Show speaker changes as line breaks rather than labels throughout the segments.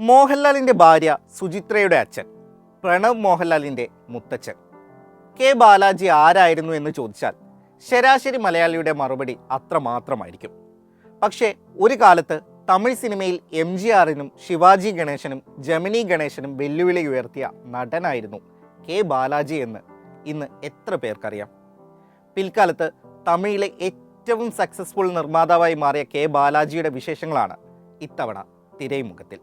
മോഹൻലാലിന്റെ ഭാര്യ സുചിത്രയുടെ അച്ഛൻ പ്രണവ് മോഹൻലാലിന്റെ മുത്തച്ഛൻ. കെ ബാലാജി ആരായിരുന്നു എന്ന് ചോദിച്ചാൽ ശരാശരി മലയാളിയുടെ മറുപടി അത്രമാത്രമായിരിക്കും. പക്ഷേ ഒരു കാലത്ത് തമിഴ് സിനിമയിൽ എം ജി ആറിനും ശിവാജി ഗണേശനും ജമിനി ഗണേശനും വെല്ലുവിളി ഉയർത്തിയ നടനായിരുന്നു കെ ബാലാജി എന്ന് ഇന്ന് എത്ര പേർക്കറിയാം? പിൽക്കാലത്ത് തമിഴിലെ ഏറ്റവും സക്സസ്ഫുൾ നിർമ്മാതാവായി മാറിയ കെ ബാലാജിയുടെ വിശേഷങ്ങളാണ് ഇത്തവണ തിരൈമുഖത്തിൽ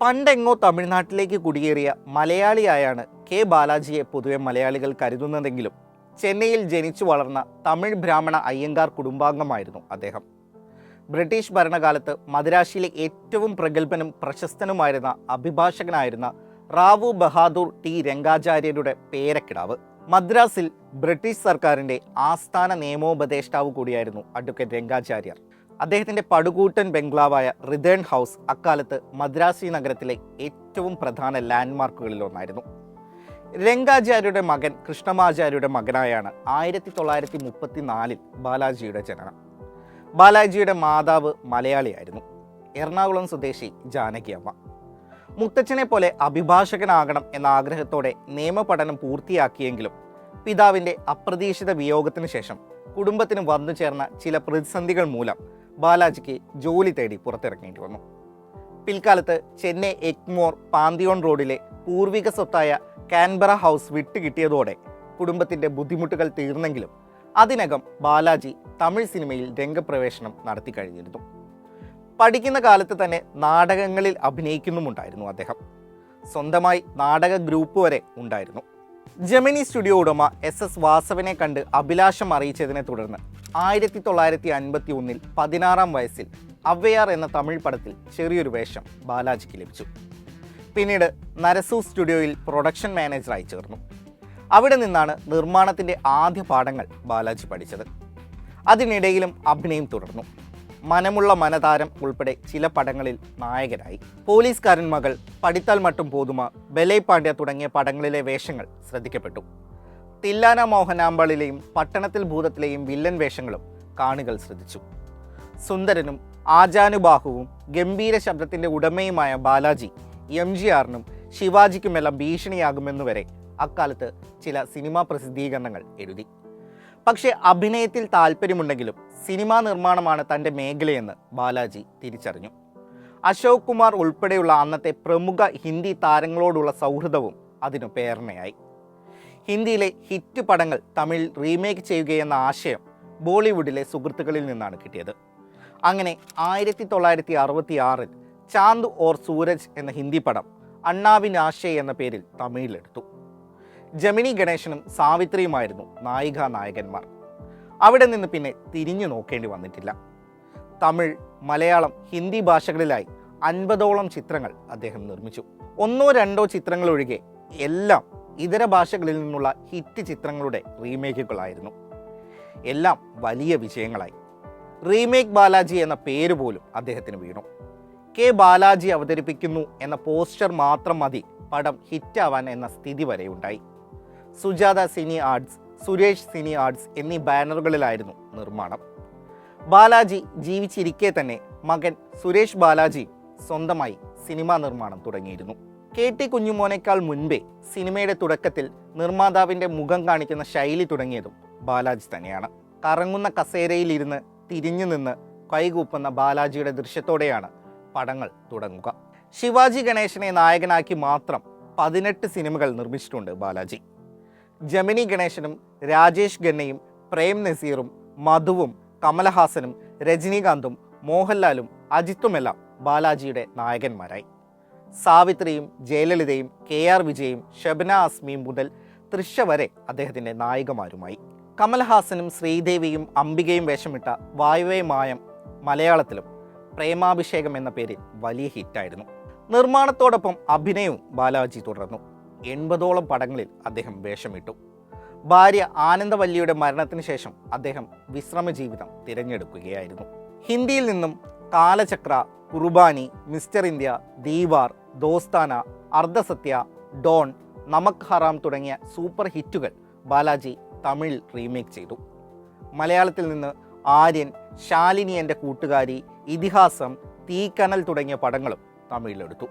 പണ്ടെങ്ങോ തമിഴ്നാട്ടിലേക്ക് കുടിയേറിയ മലയാളിയായാണ് കെ ബാലാജിയെ പൊതുവെ മലയാളികൾ കരുതുന്നതെങ്കിലും ചെന്നൈയിൽ ജനിച്ചു വളർന്ന തമിഴ് ബ്രാഹ്മണ അയ്യങ്കാർ കുടുംബാംഗമായിരുന്നു അദ്ദേഹം. ബ്രിട്ടീഷ് ഭരണകാലത്ത് മദ്രാശിയിലെ ഏറ്റവും പ്രഗത്ഭനും പ്രശസ്തനുമായിരുന്ന അഭിഭാഷകനായിരുന്ന റാവു ബഹാദൂർ ടി രംഗാചാര്യരുടെ പേരക്കിടാവ്. മദ്രാസിൽ ബ്രിട്ടീഷ് സർക്കാരിന്റെ ആസ്ഥാന നിയമോപദേഷ്ടാവ് കൂടിയായിരുന്നു അഡ്വക്കേറ്റ് രംഗാചാര്യർ. അദ്ദേഹത്തിന്റെ പടുകൂട്ടൻ ബംഗ്ലാവായ റിതേൺ ഹൗസ് അക്കാലത്ത് മദ്രാസി നഗരത്തിലെ ഏറ്റവും പ്രധാന ലാൻഡ്മാർക്കുകളിൽ ഒന്നായിരുന്നു. രംഗാചാര്യരുടെ മകൻ കൃഷ്ണമാചാര്യരുടെ മകനായാണ് ആയിരത്തി തൊള്ളായിരത്തി മുപ്പത്തിനാലിൽ ബാലാജിയുടെ ജനനം. ബാലാജിയുടെ മാതാവ് മലയാളിയായിരുന്നു. എറണാകുളം സ്വദേശി ജാനകി അമ്മ മുത്തച്ഛനെ പോലെ അഭിഭാഷകനാകണം എന്ന ആഗ്രഹത്തോടെ നിയമപഠനം പൂർത്തിയാക്കിയെങ്കിലും പിതാവിന്റെ അപ്രതീക്ഷിത വിയോഗത്തിന് ശേഷം കുടുംബത്തിന് വന്നു ചേർന്ന ചില പ്രതിസന്ധികൾ മൂലം ബാലാജിക്ക് ജോലി തേടി പുറത്തിറങ്ങേണ്ടി വന്നു. പിൽക്കാലത്ത് ചെന്നൈ എക്മോർ പാന്തിയോൺ റോഡിലെ പൂർവിക സ്വത്തായ കാൻബറ ഹൗസ് വിട്ടുകിട്ടിയതോടെ കുടുംബത്തിന്റെ ബുദ്ധിമുട്ടുകൾ തീർന്നെങ്കിലും അതിനകം ബാലാജി തമിഴ് സിനിമയിൽ രംഗപ്രവേശനം നടത്തി കഴിഞ്ഞിരുന്നു. പഠിക്കുന്ന കാലത്ത് തന്നെ നാടകങ്ങളിൽ അഭിനയിക്കുന്നുമുണ്ടായിരുന്നു അദ്ദേഹം. സ്വന്തമായി നാടക ഗ്രൂപ്പ് വരെ ഉണ്ടായിരുന്നു. ജമിനി സ്റ്റുഡിയോ ഉടമ എസ് എസ് വാസവനെ കണ്ട് അഭിലാഷം അറിയിച്ചതിനെ തുടർന്ന് ആയിരത്തി തൊള്ളായിരത്തി അൻപത്തി ഒന്നിൽ പതിനാറാം വയസ്സിൽ അവയാർ എന്ന തമിഴ് പടത്തിൽ ചെറിയൊരു വേഷം ബാലാജിക്ക് ലഭിച്ചു. പിന്നീട് നരസു സ്റ്റുഡിയോയിൽ പ്രൊഡക്ഷൻ മാനേജറായി ചേർന്നു. അവിടെ നിന്നാണ് നിർമ്മാണത്തിന്റെ ആദ്യ പാഠങ്ങൾ ബാലാജി പഠിച്ചത്. അതിനിടയിലും അഭിനയം തുടർന്നു. മനമുള്ള മനതാരം ഉൾപ്പെടെ ചില പടങ്ങളിൽ നായകനായി. പോലീസുകാരൻ മകൾ പഠിത്താൽ മട്ടും പോതുമ ബലൈ പാണ്ഡ്യ തുടങ്ങിയ പടങ്ങളിലെ വേഷങ്ങൾ ശ്രദ്ധിക്കപ്പെട്ടു. തില്ലാന മോഹനാമ്പാളിലെയും പട്ടണത്തിൽ ഭൂതത്തിലെയും വില്ലൻ വേഷങ്ങളും കാണികൾ ശ്രദ്ധിച്ചു. സുന്ദരനും ആജാനുബാഹുവും ഗംഭീര ശബ്ദത്തിന്റെ ഉടമയുമായ ബാലാജി എം ജി ആറിനും ശിവാജിക്കുമെല്ലാം ഭീഷണിയാകുമെന്നുവരെ അക്കാലത്ത് ചില സിനിമാ പ്രസിദ്ധീകരണങ്ങൾ എഴുതി. പക്ഷേ അഭിനയത്തിൽ താല്പര്യമുണ്ടെങ്കിലും സിനിമാ നിർമ്മാണമാണ് തന്റെ മേഖലയെന്ന് ബാലാജി തിരിച്ചറിഞ്ഞു. അശോക് കുമാർ ഉൾപ്പെടെയുള്ള അന്നത്തെ പ്രമുഖ ഹിന്ദി താരങ്ങളോടുള്ള സൗഹൃദവും അതിനു പ്രേരണയായി ഹിന്ദിയിലെ ഹിറ്റ് പടങ്ങൾ തമിഴിൽ റീമേക്ക് ചെയ്യുകയെന്ന ആശയം ബോളിവുഡിലെ സുഹൃത്തുക്കളിൽ നിന്നാണ് കിട്ടിയത്. അങ്ങനെ ആയിരത്തി തൊള്ളായിരത്തി അറുപത്തി ആറിൽ ചാന്ദ് ഓർ സൂരജ് എന്ന ഹിന്ദി പടം അണ്ണാവിനാശെ എന്ന പേരിൽ തമിഴിലെടുത്തു. ജമിനി ഗണേശനും സാവിത്രിയുമായിരുന്നു നായിക നായകന്മാർ. അവിടെ നിന്ന് പിന്നെ തിരിഞ്ഞു നോക്കേണ്ടി വന്നിട്ടില്ല. തമിഴ് മലയാളം ഹിന്ദി ഭാഷകളിലായി അൻപതോളം ചിത്രങ്ങൾ അദ്ദേഹം നിർമ്മിച്ചു. ഒന്നോ രണ്ടോ ചിത്രങ്ങൾ ഒഴികെ എല്ലാം ഇതര ഭാഷകളിൽ നിന്നുള്ള ഹിറ്റ് ചിത്രങ്ങളുടെ റീമേക്കുകളായിരുന്നു. എല്ലാം വലിയ വിജയങ്ങളായി. റീമേക്ക് ബാലാജി എന്ന പേര് പോലും അദ്ദേഹത്തിന് വീണു. കെ ബാലാജി അവതരിപ്പിക്കുന്നു എന്ന പോസ്റ്റർ മാത്രം മതി പടം ഹിറ്റാവാൻ എന്ന സ്ഥിതി വരെ ഉണ്ടായി. Sujatha cine arts Suresh cine arts എന്നീ ബാനറുകളിലായിരുന്നു നിർമ്മാണം. ബാലാജി ജീവിച്ചിരിക്കെ തന്നെ മകൻ സുരേഷ് ബാലാജി സ്വന്തമായി സിനിമാ നിർമ്മാണം തുടങ്ങിയിരുന്നു. കെ ടി കുഞ്ഞുമോനേക്കാൾ മുൻപേ സിനിമയുടെ തുടക്കത്തിൽ നിർമ്മാതാവിന്റെ മുഖം കാണിക്കുന്ന ശൈലി തുടങ്ങിയതും ബാലാജി തന്നെയാണ്. കറങ്ങുന്ന കസേരയിലിരുന്ന് തിരിഞ്ഞു നിന്ന് കൈകൂപ്പുന്ന ബാലാജിയുടെ ദൃശ്യത്തോടെയാണ് പടങ്ങൾ തുടങ്ങുക. ശിവാജി ഗണേശനെ നായകനാക്കി മാത്രം പതിനെട്ട് സിനിമകൾ നിർമ്മിച്ചിട്ടുണ്ട് ബാലാജി. ജമിനി ഗണേശനും രാജേഷ് ഖന്നയും പ്രേം നസീറും മധുവും കമലഹാസനും രജനീകാന്തും മോഹൻലാലും അജിത്തുമെല്ലാം ബാലാജിയുടെ നായകന്മാരായി. സാവിത്രിയും ജയലളിതയും കെ ആർ വിജയും ഷബന അസ്മിയും മുതൽ തൃശ വരെ അദ്ദേഹത്തിന്റെ നായികമാരുമായി. കമൽഹാസനും ശ്രീദേവിയും അംബികയും വേഷമിട്ട വായുവേ മായം മലയാളത്തിലും പ്രേമാഭിഷേകം എന്ന പേരിൽ വലിയ ഹിറ്റായിരുന്നു. നിർമ്മാണത്തോടൊപ്പം അഭിനയവും ബാലാജി തുടർന്നു. എൺപതോളം പടങ്ങളിൽ അദ്ദേഹം വേഷമിട്ടു. ഭാര്യ ആനന്ദവല്ലിയുടെ മരണത്തിന് ശേഷം അദ്ദേഹം വിശ്രമ ജീവിതം തിരഞ്ഞെടുക്കുകയായിരുന്നു. ഹിന്ദിയിൽ നിന്നും Kalachakra Qurbani mister India Deewaar Dostana Ardhsatya Don Namak Haram തുടങ്ങിയ സൂപ്പർ ഹിറ്റുകൾ ബാലാജി തമിഴിൽ റീമേക്ക് ചെയ്തു. മലയാളത്തിൽ നിന്ന് ആര്യൻ ശാലിനി എന്റെ കൂട്ടുകാരി ഇതിഹാസം തീക്കനൽ തുടങ്ങിയ പടങ്ങളും തമിഴിലെടുത്തു.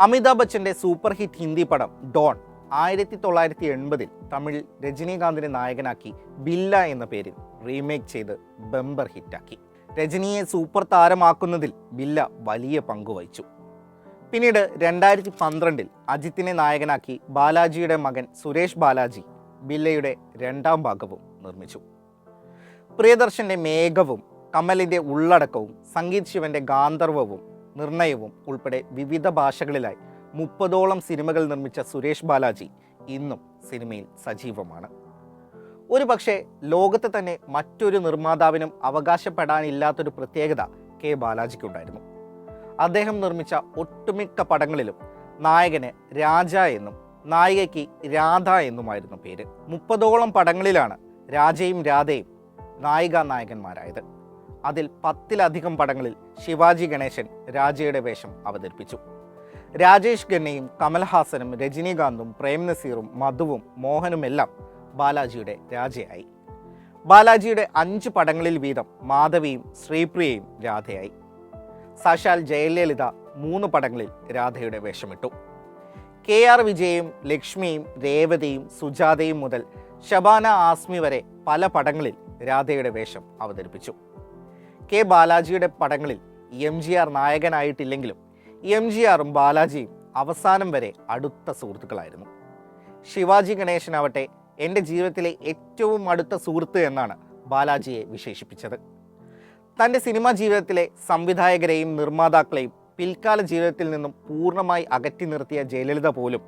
അമിതാഭ് ബച്ചന്റെ സൂപ്പർ ഹിറ്റ് ഹിന്ദി പടം ഡോൺ ആയിരത്തി തൊള്ളായിരത്തി എൺപതിൽ തമിഴിൽ രജനീകാന്തിനെ നായകനാക്കി ബില്ല എന്ന പേരിൽ റീമേക്ക് ചെയ്ത് ബംബർ ഹിറ്റാക്കി. രജനിയെ സൂപ്പർ താരമാക്കുന്നതിൽ ബില്ല വലിയ പങ്ക് വഹിച്ചു. പിന്നീട് രണ്ടായിരത്തി പന്ത്രണ്ടിൽ അജിത്തിനെ നായകനാക്കി ബാലാജിയുടെ മകൻ സുരേഷ് ബാലാജി ബില്ലയുടെ രണ്ടാം ഭാഗവും നിർമ്മിച്ചു. പ്രിയദർശന്റെ മേഘവും കമലിന്റെ ഉള്ളടക്കവും സംഗീത് ശിവന്റെ ഗാന്ധർവവും നിർണയവും ഉൾപ്പെടെ വിവിധ ഭാഷകളിലായി മുപ്പതോളം സിനിമകൾ നിർമ്മിച്ച സുരേഷ് ബാലാജി ഇന്നും സിനിമയിൽ സജീവമാണ്. ഒരു പക്ഷേ ലോകത്ത് തന്നെ മറ്റൊരു നിർമ്മാതാവിനും അവകാശപ്പെടാനില്ലാത്തൊരു പ്രത്യേകത കെ ബാലാജിക്കുണ്ടായിരുന്നു. അദ്ദേഹം നിർമ്മിച്ച ഒട്ടുമിക്ക പടങ്ങളിലും നായകന് രാജ എന്നും നായികയ്ക്ക് രാധ എന്നുമായിരുന്നു പേര്. മുപ്പതോളം പടങ്ങളിലാണ് രാജയും രാധയും നായിക നായകന്മാരായത്. അതിൽ പത്തിലധികം പടങ്ങളിൽ ശിവാജി ഗണേശൻ രാജയുടെ വേഷം അവതരിപ്പിച്ചു. രാജേഷ് ഖന്നയും കമൽഹാസനും രജനീകാന്തും പ്രേം നസീറും മധുവും മോഹനുമെല്ലാം ബാലാജിയുടെ രാജയായി. ബാലാജിയുടെ അഞ്ച് പടങ്ങളിൽ വീതം മാധവിയും ശ്രീപ്രിയയും രാധയായി. സാക്ഷാൽ ജയലളിത മൂന്ന് പടങ്ങളിൽ രാധയുടെ വേഷമിട്ടു. കെ ആർ വിജയും ലക്ഷ്മിയും രേവതിയും സുജാതയും മുതൽ ഷബാന ആസ്മി വരെ പല പടങ്ങളിൽ രാധയുടെ വേഷം അവതരിപ്പിച്ചു. കെ ബാലാജിയുടെ പടങ്ങളിൽ എം ജി ആർ നായകനായിട്ടില്ലെങ്കിലും എം ജി ആറും ബാലാജിയും അവസാനം വരെ അടുത്ത സുഹൃത്തുക്കളായിരുന്നു. ശിവാജി ഗണേശനാവട്ടെ എന്റെ ജീവിതത്തിലെ ഏറ്റവും അടുത്ത സുഹൃത്ത് എന്നാണ് ബാലാജിയെ വിശേഷിപ്പിച്ചത്. തന്റെ സിനിമാ ജീവിതത്തിലെ സംവിധായകരെയും നിർമ്മാതാക്കളെയും പിൽക്കാല ജീവിതത്തിൽ നിന്നും പൂർണമായി അകറ്റി നിർത്തിയ ജയലളിത പോലും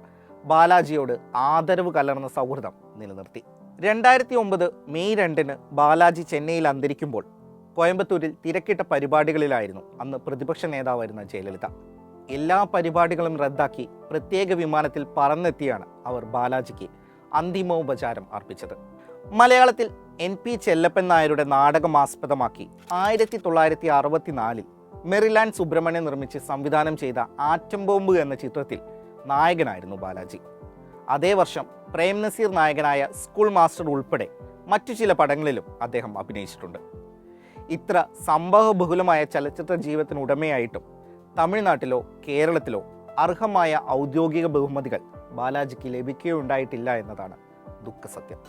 ബാലാജിയോട് ആദരവ് കലർന്ന സൗഹൃദം നിലനിർത്തി. രണ്ടായിരത്തി ഒമ്പത് മെയ് രണ്ടിന് ബാലാജി ചെന്നൈയിൽ അന്തരിക്കുമ്പോൾ കോയമ്പത്തൂരിൽ തിരക്കിട്ട പരിപാടികളിലായിരുന്നു അന്ന് പ്രതിപക്ഷ നേതാവായിരുന്ന ജയലളിത. എല്ലാ പരിപാടികളും റദ്ദാക്കി പ്രത്യേക വിമാനത്തിൽ പറന്നെത്തിയാണ് അവർ ബാലാജിക്ക് അന്തിമോപചാരം അർപ്പിച്ചത്. മലയാളത്തിൽ എൻ പി ചെല്ലപ്പൻ നായരുടെ നാടകം ആസ്പദമാക്കി ആയിരത്തി തൊള്ളായിരത്തി അറുപത്തിനാലിൽ മെറിലാൻഡ് സുബ്രഹ്മണ്യം നിർമ്മിച്ച് സംവിധാനം ചെയ്ത ആറ്റം ബോംബ് എന്ന ചിത്രത്തിൽ നായകനായിരുന്നു ബാലാജി. അതേ വർഷം പ്രേം നസീർ നായകനായ സ്കൂൾ മാസ്റ്റർ ഉൾപ്പെടെ മറ്റു ചില പടങ്ങളിലും അദ്ദേഹം അഭിനയിച്ചിട്ടുണ്ട്. ഇത്ര സംഭവബഹുലമായ ചലച്ചിത്ര ജീവിതത്തിന് ഉടമയായിട്ടും തമിഴ്നാട്ടിലോ കേരളത്തിലോ അർഹമായ ഔദ്യോഗിക ബഹുമതികൾ ബാലാജിക്ക് ലഭിക്കുകയുണ്ടായിട്ടില്ല എന്നതാണ് ദുഃഖസത്യം.